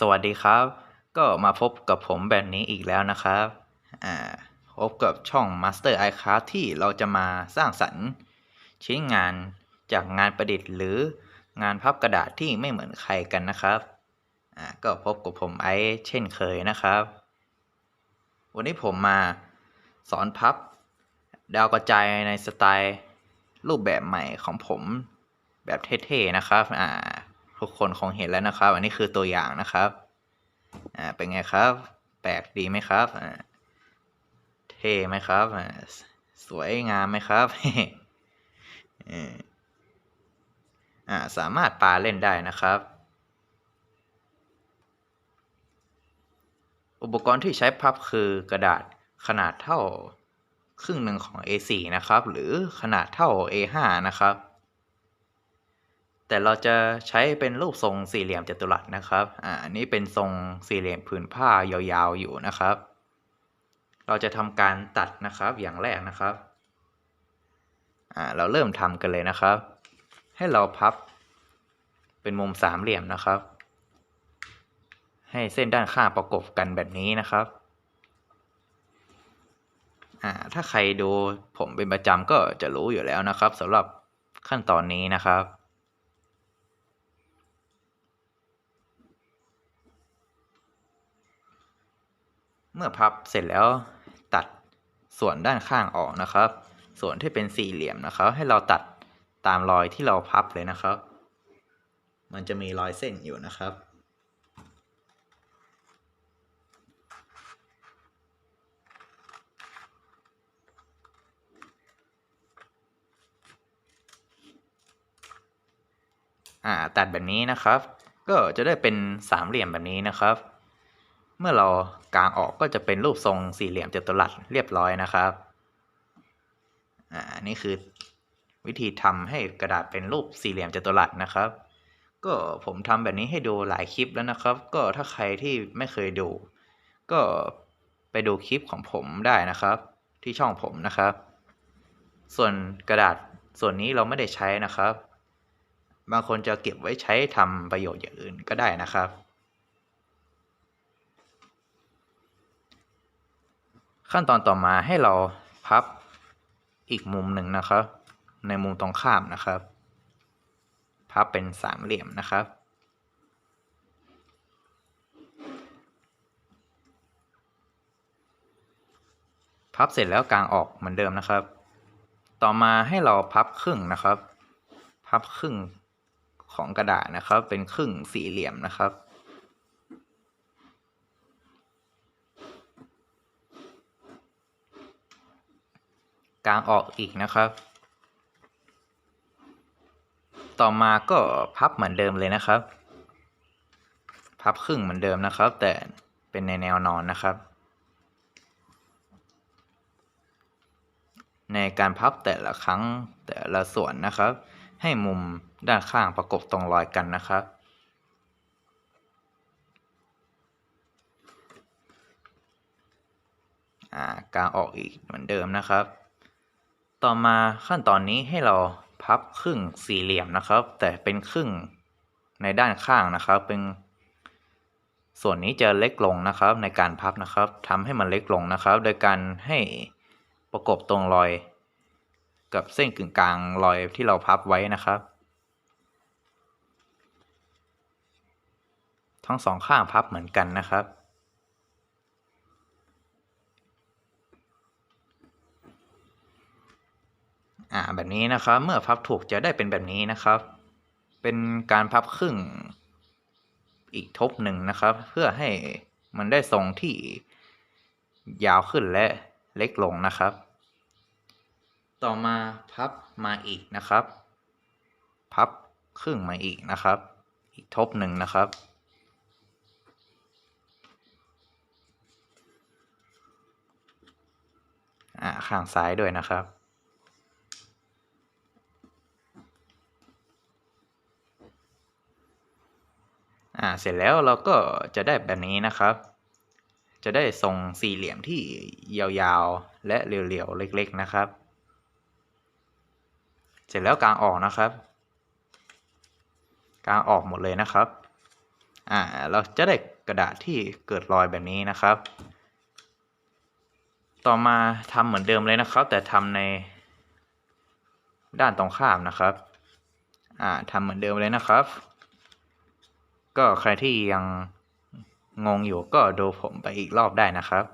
สวัสดีครับ ก็มาพบกับผมแบบนี้อีกแล้วนะครับอ่าพบกับช่อง Master iCraft ที่เราจะมาสร้างสรรค์ชิ้นงานจากงานประดิษฐ์ หรืองานพับกระดาษที่ไม่เหมือนใครกันนะครับอ่าก็พบกับผมไอซ์เช่นเคยนะครับ วันนี้ผมมาสอนพับ ดาวกระจายในสไตล์รูปแบบใหม่ของผมแบบเท่ๆนะครับอ่า ทุกคนคงเห็นแล้วนะครับ อันนี้คือตัวอย่างนะครับ อ่า เป็นไงครับ แปลกดีไหมครับ อ่า เท่ไหมครับ อ่า สวยงามไหมครับอ่า สามารถปาเล่นได้นะครับ อุปกรณ์ที่ใช้พับคือกระดาษขนาดเท่าครึ่งหนึ่งของ A4 นะครับ หรือขนาดเท่า A5 นะครับ แต่เราจะใช้เป็นรูปทรงสี่เหลี่ยมจัตุรัสนะครับ อ่านนี้เป็นทรงสี่เหลี่ยมผืนผ้ายาวๆอยู่นะครับ เราจะทำการตัดนะครับอย่างแรกนะครับ อ่า เราเริ่มทำกันเลยนะครับ ให้เราพับเป็นมุมสามเหลี่ยมนะครับ ให้เส้นด้านข้างประกบกันแบบนี้นะครับ อ่า ถ้าใครดูผมเป็นประจำก็จะรู้อยู่แล้วนะครับสำหรับขั้นตอนนี้นะครับ เมื่อพับเสร็จแล้วตัดส่วนด้านข้างออกนะครับ ส่วนที่เป็นสี่เหลี่ยมนะครับ ให้เราตัดตามรอยที่เราพับเลยนะครับ มันจะมีรอยเส้นอยู่นะครับอ่าตัดแบบนี้นะครับ ก็จะได้เป็นสามเหลี่ยมแบบนี้นะครับ มื่อเรากางออกก็จะเป็นรูปทรงสี่เหลี่ยมจัตุรัสเรียบร้อยนะครับอ่านี่คือวิธีทำให้กระดาษเป็นรูปสี่เหลี่ยมจัตุรัสนะครับ ก็ผมทำแบบนี้ให้ดูหลายคลิปแล้วนะครับ ก็ถ้าใครที่ไม่เคยดู ก็ไปดูคลิปของผมได้นะครับ ที่ช่องผมนะครับ ส่วนกระดาษส่วนนี้เราไม่ได้ใช้นะครับ บางคนจะเก็บไว้ใช้ทำประโยชน์อย่างอื่นก็ได้นะครับ ขั้นตอนต่อมาให้เราพับอีกมุมหนึ่งนะครับ ในมุมตรงข้ามนะครับ พับเป็นสามเหลี่ยมนะครับ พับเสร็จแล้วกางออกเหมือนเดิมนะครับ ต่อมาให้เราพับครึ่งนะครับ พับครึ่งของกระดาษนะครับ เป็นครึ่งสี่เหลี่ยมนะครับ กางออกอีกนะครับ ต่อมาก็พับเหมือนเดิมเลยนะครับ พับครึ่งเหมือนเดิมนะครับ แต่เป็นในแนวนอนนะครับ ในการพับแต่ละครั้งแต่ละส่วนนะครับ ให้มุมด้านข้างประกบตรงรอยกันนะครับกางออกอีกเหมือนเดิมนะครับ ต่อมาขั้นตอนนี้ให้เราพับครึ่งสี่เหลี่ยมนะครับ แต่เป็นครึ่งในด้านข้างนะครับ เป็น ส่วนนี้จะเล็กลงนะครับ ในการพับนะครับทำให้มันเล็กลงนะครับ โดยการให้ประกบตรงรอย กับเส้นกึ่งกลางรอยที่เราพับไว้นะครับ ทั้งสองข้างพับเหมือนกันนะครับ อ่าแบบนี้นะครับ เมื่อพับถูกจะได้เป็นแบบนี้นะครับ เป็นการพับครึ่งอีกทบหนึ่งนะครับ เพื่อให้มันได้ทรงที่ยาวขึ้นและเล็กลงนะครับ ต่อมาพับมาอีกนะครับ พับครึ่งมาอีกนะครับ อีกทบหนึ่งนะครับอ่าข้างซ้ายด้วยนะครับ อ่าเสร็จแล้วเราก็จะได้แบบนี้นะครับ จะได้ทรงสี่เหลี่ยมที่ยาวๆ และเรียวๆ เล็กๆนะครับ เสร็จแล้วกางออกนะครับ กางออกหมดเลยนะครับอ่าเราจะได้กระดาษที่เกิดรอยแบบนี้นะครับ ต่อมาทำเหมือนเดิมเลยนะครับ แต่ทำในด้านตรงข้ามนะครับอ่าทำเหมือนเดิมเลยนะครับ ก็ใครที่ยังงงอยู่ก็ดูผมไปอีกรอบได้นะครับ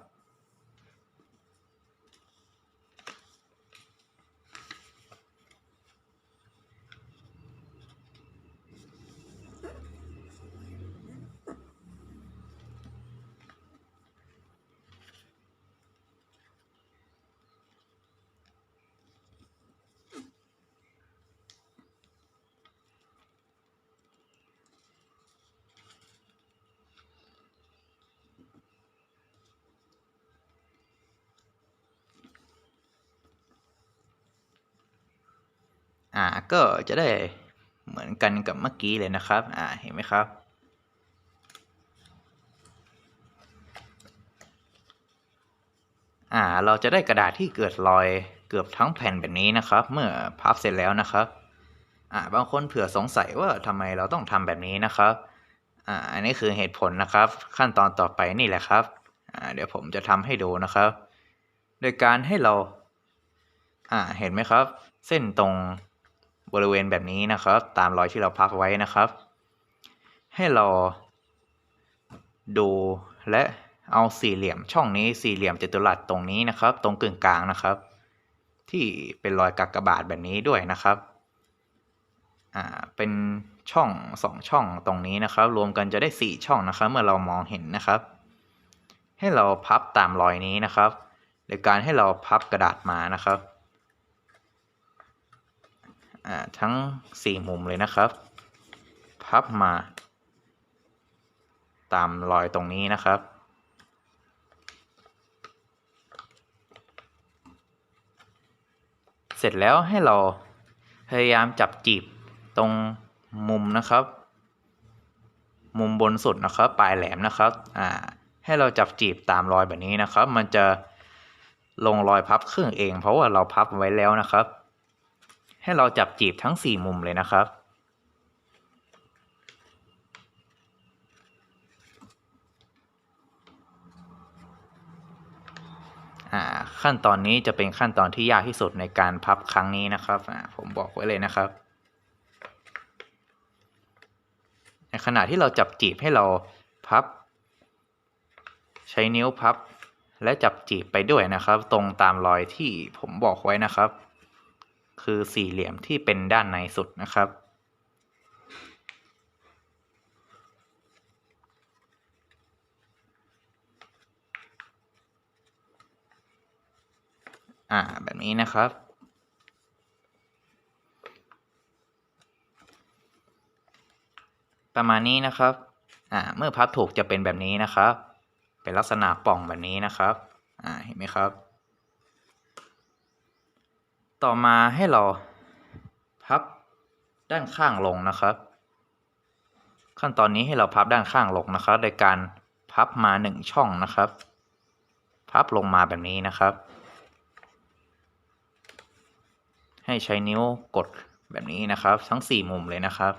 อ่าก็จะได้เหมือนกันกับเมื่อกี้เลยนะครับอ่าเห็นไหมครับ อ่าเราจะได้กระดาษที่เกิดรอยเกือบทั้งแผ่นแบบนี้นะครับ เมื่อพับเสร็จแล้วนะครับอ่าบางคนเผื่อสงสัยว่าทำไมเราต้องทำแบบนี้นะครับอ่าอันนี้คือเหตุผลนะครับ ขั้นตอนต่อไปนี่แหละครับอ่าเดี๋ยวผมจะทำให้ดูนะครับ โดยการให้เราอ่าเห็นไหมครับ เส้นตรง บริเวณแบบนี้นะครับ ตามรอยที่เราพักไว้นะครับ ให้เราดูและเอาสี่เหลี่ยมช่องนี้สี่เหลี่ยมจัตุรัสตรงนี้นะครับ ตรงกึ่งกลางนะครับ ที่เป็นรอยกากบาทแบบนี้ด้วยนะครับอ่าเป็นช่องสองช่องตรงนี้นะครับ รวมกันจะได้สี่ช่องนะครับ เมื่อเรามองเห็นนะครับ ให้เราพับตามรอยนี้นะครับโดยการให้เราพับกระดาษมานะครับ อ่าทั้งสี่มุมเลยนะครับ พับมา ตามรอยตรงนี้นะครับ เสร็จแล้วให้เราพยายามจับจีบตรงมุมนะครับ มุมบนสุดนะครับ ปลายแหลมนะครับอ่าให้เราจับจีบตามรอยแบบนี้นะครับ มันจะลงรอยพับครึ่งเอง เพราะว่าเราพับไว้แล้วนะครับ ให้เราจับจีบทั้งสี่มุมเลยนะครับอ่าขั้นตอนนี้จะเป็นขั้นตอนที่ยากที่สุดในการพับครั้งนี้นะครับ ผมบอกไว้เลยนะครับ ในขณะที่เราจับจีบให้เราพับ ใช้นิ้วพับและจับจีบไปด้วยนะครับ ตรงตามรอยที่ผมบอกไว้นะครับ คือสี่เหลี่ยมที่เป็นด้านในสุดนะครับ อ่า แบบนี้นะครับประมาณนี้นะครับ อ่า เมื่อพับถูกจะเป็นแบบนี้นะครับ เป็นลักษณะป่องแบบนี้นะครับ อ่า เห็นไหมครับ ต่อมาให้เราพับด้านข้างลงนะครับ ขั้นตอนนี้ให้เราพับด้านข้างลงนะครับ โดยการพับมาหนึ่งช่องนะครับ พับลงมาแบบนี้นะครับ ให้ใช้นิ้วกดแบบนี้นะครับ ทั้งสี่มุมเลยนะครับ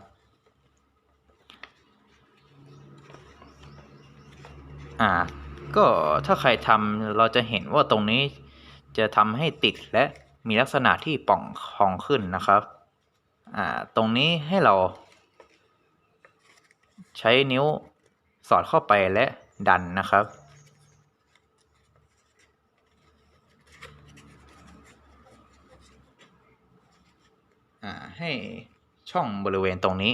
อ่าก็ถ้าใครทำเราจะเห็นว่าตรงนี้จะทำให้ติดและ มีลักษณะที่ป่องพองขึ้นนะครับอ่าตรงนี้ให้เรา ใช้นิ้วสอดเข้าไปและดันนะครับ ให้ช่องบริเวณตรงนี้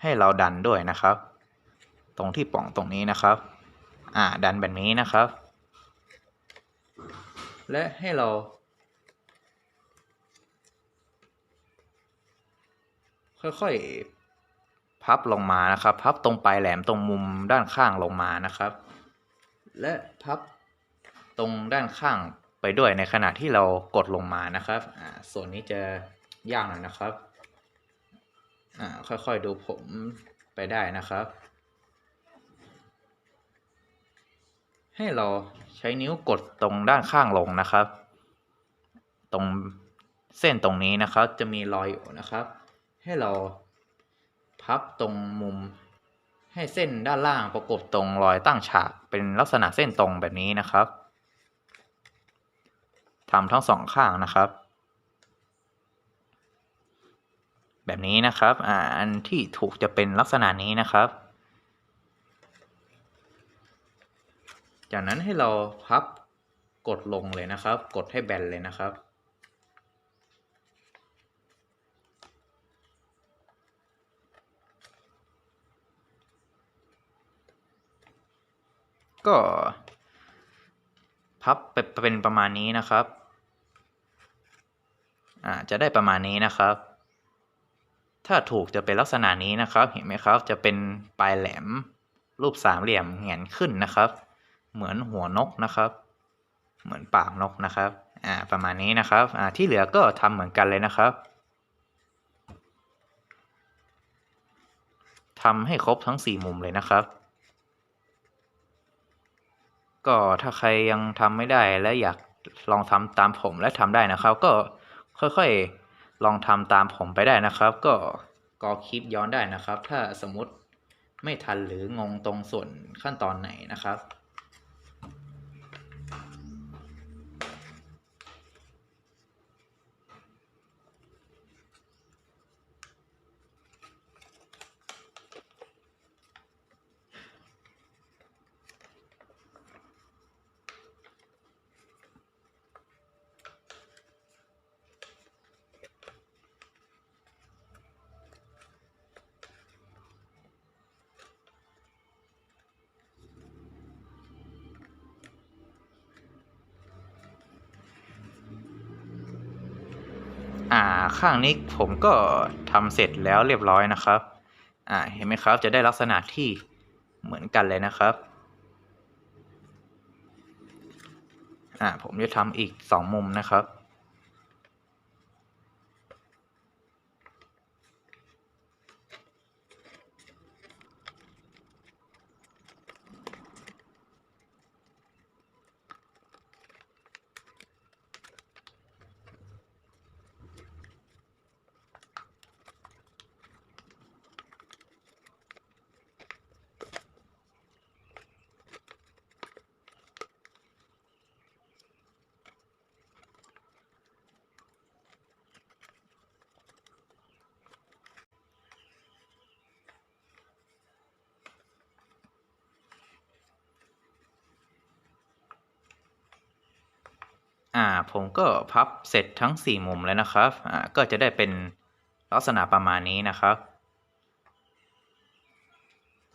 ให้เราดันด้วยนะครับ ตรงที่ป่องตรงนี้นะครับ อ่าดันแบบนี้นะครับ และให้เรา ค่อยๆ พับลงมานะครับ พับตรงปลายแหลมตรงมุมด้านข้างลงมานะครับ และพับตรงด้านข้างไปด้วยในขณะที่เรากดลงมานะครับอ่าส่วนนี้จะยากหน่อยนะครับอ่าค่อยๆดูผมไปได้นะครับ ให้เราใช้นิ้วกดตรงด้านข้างลงนะครับ ตรงเส้นตรงนี้นะครับ จะมีรอยอยู่นะครับ ให้เราพับตรงมุมให้เส้นด้านล่างประกบตรงรอยตั้งฉากเป็นลักษณะเส้นตรงแบบนี้นะครับทำทั้งสองข้างนะครับ แบบนี้นะครับอ่าอันที่ถูกจะเป็นลักษณะนี้นะครับ จากนั้นให้เราพับกดลงเลยนะครับ กดให้แบนเลยนะครับ ก็ พับเป็นเป็นประมาณนี้นะครับ อ่า จะได้ประมาณนี้นะครับ ถ้าถูกจะเป็นลักษณะนี้นะครับ เห็นไหมครับ จะเป็นปลายแหลม รูปสามเหลี่ยมแหงนขึ้นนะครับ เหมือนหัวนกนะครับ เหมือนปากนกนะครับ อ่า ประมาณนี้นะครับ อ่า ที่เหลือก็ทำเหมือนกันเลยนะครับทำให้ครบทั้งสี่มุมเลยนะครับ ก็ถ้าใครยังทำไม่ได้และอยากลองทำตามผมและทำได้นะครับ ก็ค่อยๆลองทำตามผมไปได้นะครับ ก็ก็คลิปย้อนได้นะครับ ถ้าสมมติไม่ทันหรืองงตรงส่วนขั้นตอนไหนนะครับ อ่าข้างนี้ผมก็ทำเสร็จแล้วเรียบร้อยนะครับ อ่าเห็นไหมครับจะได้ลักษณะที่เหมือนกันเลยนะครับ อ่าผมจะทำอีกสองมุมนะครับ อ่าผมก็พับเสร็จทั้งสี่มุมแล้วนะครับอ่าก็จะได้เป็นลักษณะประมาณนี้นะครับ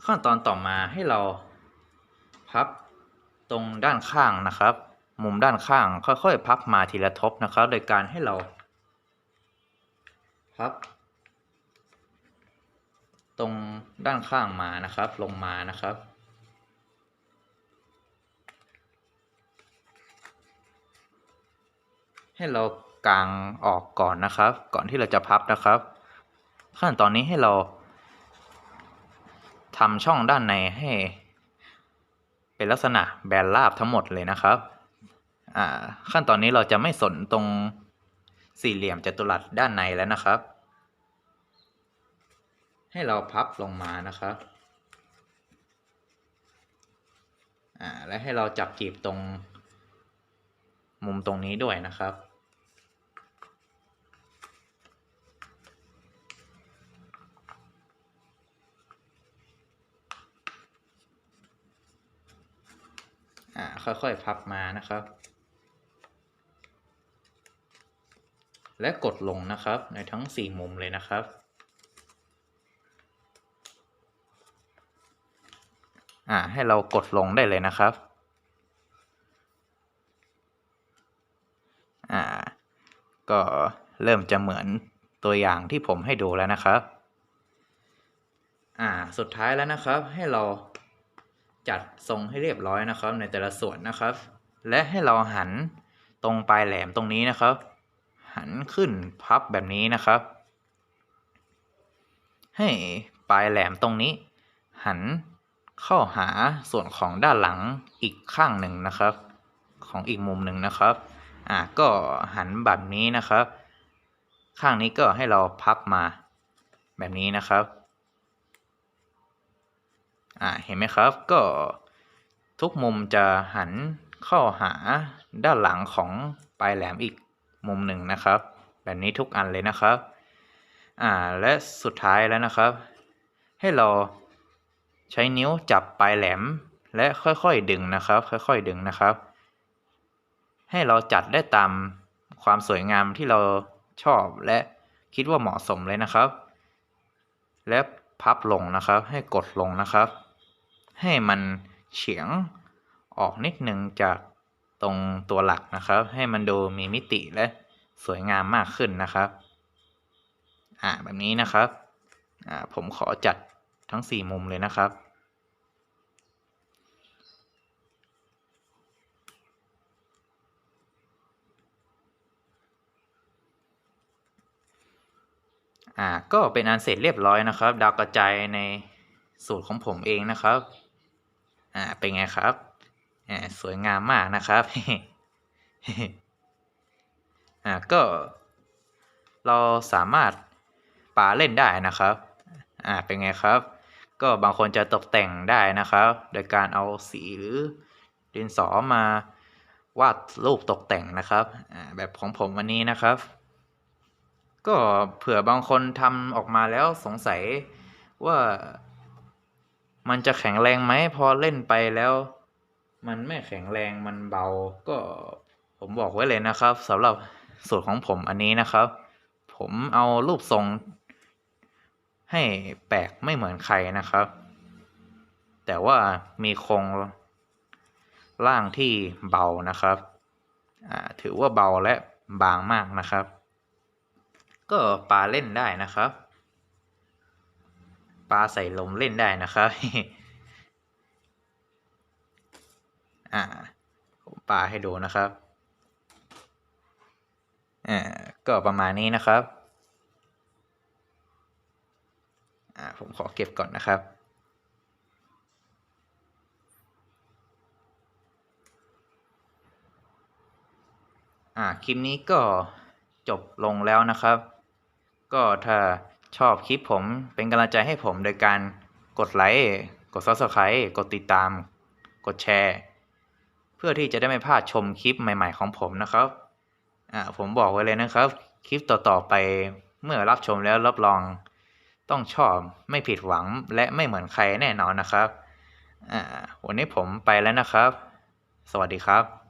ขั้นตอนต่อมาให้เราพับตรงด้านข้างนะครับ มุมด้านข้างค่อยๆ พับมาทีละทบนะครับ โดยการให้เรา พับ ตรงด้านข้างมานะครับ ลงมานะครับ ให้เรากางออกก่อนนะครับ ก่อนที่เราจะพับนะครับ ขั้นตอนนี้ให้เราทำช่องด้านในให้ เป็นลักษณะแบนราบทั้งหมดเลยนะครับขั้นตอนนี้เราจะไม่สนตรงสี่เหลี่ยมจัตุรัสด้านในแล้วนะครับ ให้เราพับลงมานะครับและให้เราจับจีบตรง มุมตรงนี้ด้วยนะครับอ่าค่อยๆ พับมานะครับ และกดลงนะครับในทั้งสี่มุมเลยนะครับอ่าให้เรากดลงได้เลยนะครับ อ่า ก็ เริ่มจะเหมือนตัวอย่างที่ผมให้ดูแล้วนะครับ อ่า สุดท้ายแล้วนะครับ ให้เราจัดทรงให้เรียบร้อยนะครับ ในแต่ละส่วนนะครับ และให้เราหันตรงปลายแหลมตรงนี้นะครับ หันขึ้นพับแบบนี้นะครับ ให้ปลายแหลมตรงนี้ หันเข้าหาส่วนของด้านหลังอีกข้างหนึ่งนะครับ ของอีกมุมหนึ่งนะครับ อ่าก็หันแบบนี้นะครับ ข้างนี้ก็ให้เราพับมาแบบนี้นะครับอ่าเห็นไหมครับก็ทุกมุมจะหันเข้าหาด้านหลังของปลายแหลมอีกมุมหนึ่งนะครับ แบบนี้ทุกอันเลยนะครับอ่าและสุดท้ายแล้วนะครับ ให้เราใช้นิ้วจับปลายแหลมและค่อยๆดึงนะครับ ค่อยๆดึงนะครับ ให้เราจัดได้ตามความสวยงามที่เรา ชอบและคิดว่าเหมาะสมเลยนะครับ และพับลงนะครับ ให้กดลงนะครับ ให้มันเฉียงออกนิดนึงจากตรงตัวหลักนะครับ ให้มันดูมีมิติและสวยงามมากขึ้นนะครับ อ่าแบบนี้นะครับ อ่าผมขอจัดทั้ง 4 มุมเลยนะครับ อ่าก็เป็นอันเสร็จเรียบร้อยนะครับ ดาวกระจายในสูตรของผมเองนะครับอ่าเป็นไงครับอ่าสวยงามมากนะครับอ่าก็ เราสามารถปาเล่นได้นะครับอ่าเป็นไงครับ ก็บางคนจะตกแต่งได้นะครับ โดยการเอาสีหรือดินสอมาวาดรูปตกแต่งนะครับอ่าแบบของผมวันนี้นะครับ ก็เผื่อบางคนทำออกมาแล้วสงสัยว่ามันจะแข็งแรงไหมพอเล่นไปแล้ว มันไม่แข็งแรงมันเบา ก็ผมบอกไว้เลยนะครับสำหรับสูตรของผมอันนี้นะครับ ผมเอารูปทรง ให้แปลกไม่เหมือนใครนะครับ แต่ว่ามีโครงร่างที่เบานะครับถือว่าเบาและบางมากนะครับ ก็ปลาเล่นได้นะครับ ปลาใส่ลมเล่นได้นะครับอ่าผมปลาให้ดูนะครับอ่าก็ประมาณนี้นะครับอ่าผมขอเก็บก่อนนะครับอ่าคลิปนี้ก็จบลงแล้วนะครับ ก็ถ้าชอบคลิปผมเป็นกำลังใจให้ผมโดยการกดไลค์กด Subscribe กดติดตาม กดแชร์ เพื่อที่จะได้ไม่พลาดชมคลิปใหม่ ๆ ของผมนะครับอ่าผมบอกไว้เลยนะครับ คลิปต่อๆไปเมื่อรับชมแล้วรับรอง ต้องชอบไม่ผิดหวังและไม่เหมือนใครแน่นอนนะครับอ่าวันนี้ผมไปแล้วนะครับ สวัสดีครับ